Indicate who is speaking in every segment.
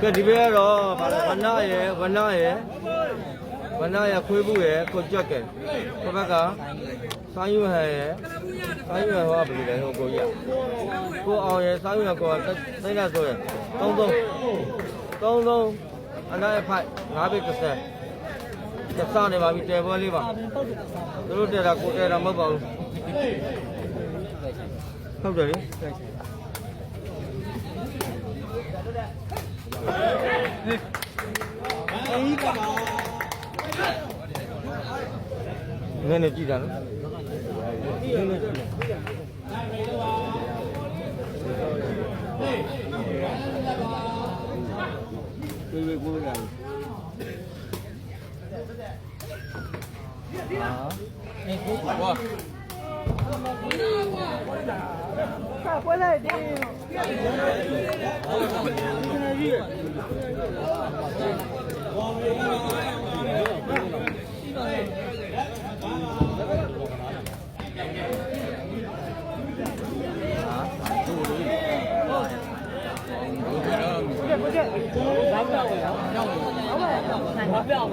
Speaker 1: ကဲဒီဘက်ကတော့ဗာလဲဝနရယ်ဝနရယ်ဝနရယ်ခွေးဘူးရယ်ကိုကြက်ကဲကိုဘက်ကဆိုင်းယူဟန်ရယ်ဆိုင်းယူဟန်ဟောဘယ်လိုလဲဟိုကိုကြီးကိုအောင်ရယ်ဆိုင်းယူဟန်ကိုသိနေဆိုရယ်33 33အနားဖိုက်5ဘစ်30ကျစနေပါပြီတဲပွဲလေးပါသူတို့တဲတာကိုတဲတာမဟုတ်ပါဘူးဟုတ်တယ်လေ နည်းနည်းကြည့်တာနော်နည်းနည်းကြည့်တာပြေးပြေးကိုလာဟာ
Speaker 2: 回来的。不见不见，咱不要回，要回，咱不要回。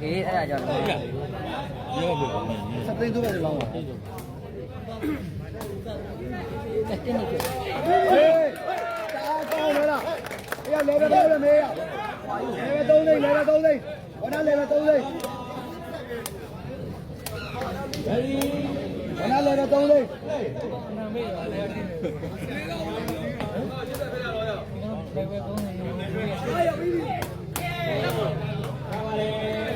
Speaker 3: Kỹ thế là giòn. Sắp tên tôi vậy lòng à? Cái tên này kìa. Lấy ra đâu là mẹ à? Lấy ra đâu đi, lấy ra đâu đi. Còn ăn lấy ra đâu đi. Còn ăn lấy ra đâu đi. Hãy subscribe cho kênh Ghiền Mì Gõ Để không bỏ lỡ những video hấp dẫn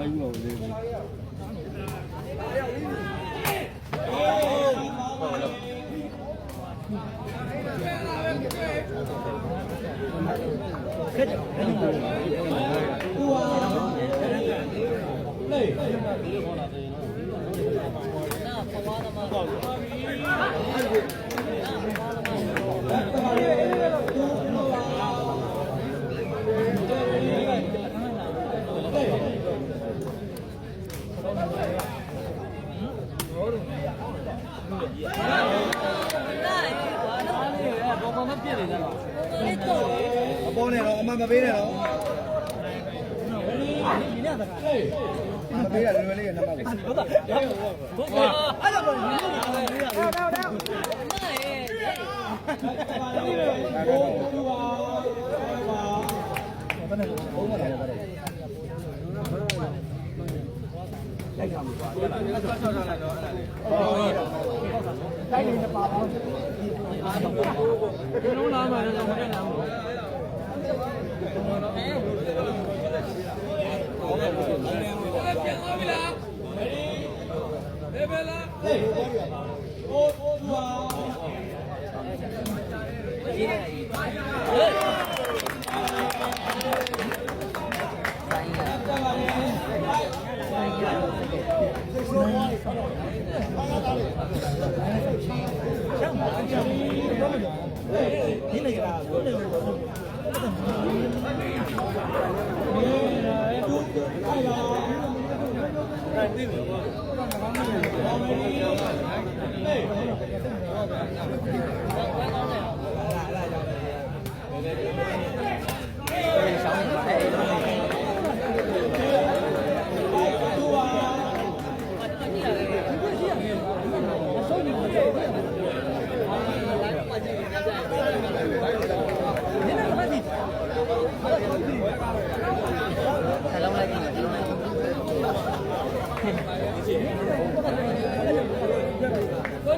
Speaker 3: လိုက်လို့လေခက်တယ်ဘယ်
Speaker 1: လိုလဲကိုဟာလေဘာမှမလုပ်ပါနဲ့
Speaker 3: နော်
Speaker 2: အပေါ်နဲ့တော့အမမပေးနဲ့တော့မပေးရလွယ်လွယ်လေးကနံပါတ်ကိုလုံးလာမှ လည်းတော့မတက်နိုင်ဘူး ဟ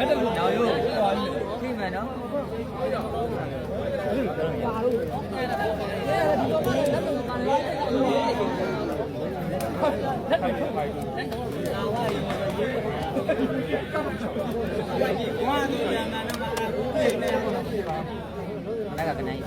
Speaker 2: Trời ơi, khi mà nó Đây là cái này.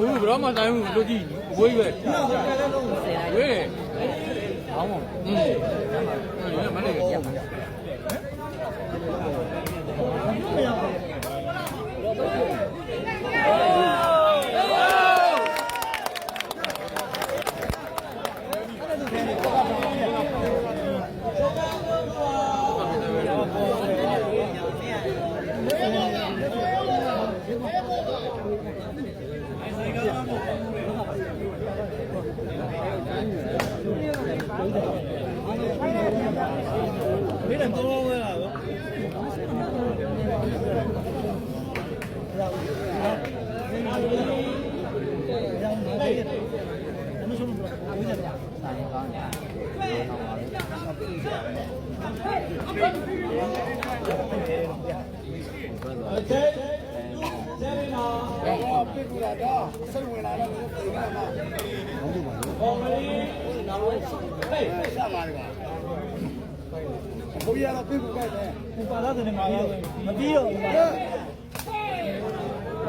Speaker 4: ဘူးဘရောမတိုင်းဘူးလို့ကြည့်ဝေးပဲဝေး
Speaker 2: 好嘛？
Speaker 4: อืมမနေ့က
Speaker 2: ဘုရားတော့
Speaker 3: ပြေကူခဲ့တယ်။ဘူပါလာတဲ့နေမှာမပြီးတော့ဘူး။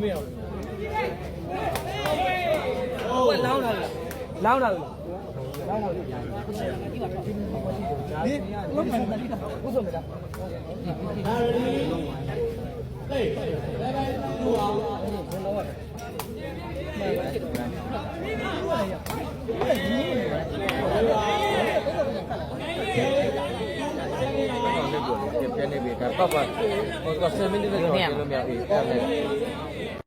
Speaker 3: မလေးနောက်ဝဲရှိတယ်ဆက်ပါလေပါဘုရားတော့ပြစ်ကူခဲ့တယ်
Speaker 5: ပါလာတယ်မှာမပြီးတော့ဘူးပါလာတယ်ကိုရမပြီးတော့ဘူး
Speaker 2: 啥呢？
Speaker 1: မှတ်တာပေါ့
Speaker 5: ဘယ်လောင်းလာလဲလောင်းလာလဲဒီလုံးမနေတယ်ဘုဆုံးမလား
Speaker 1: တော့လက်ကိုပြန်နေပြီကပတ်ပတ်ဟိုက7မိနစ်နဲ့တော့ပြန်လို့မရဘူးအဲ့ဒါ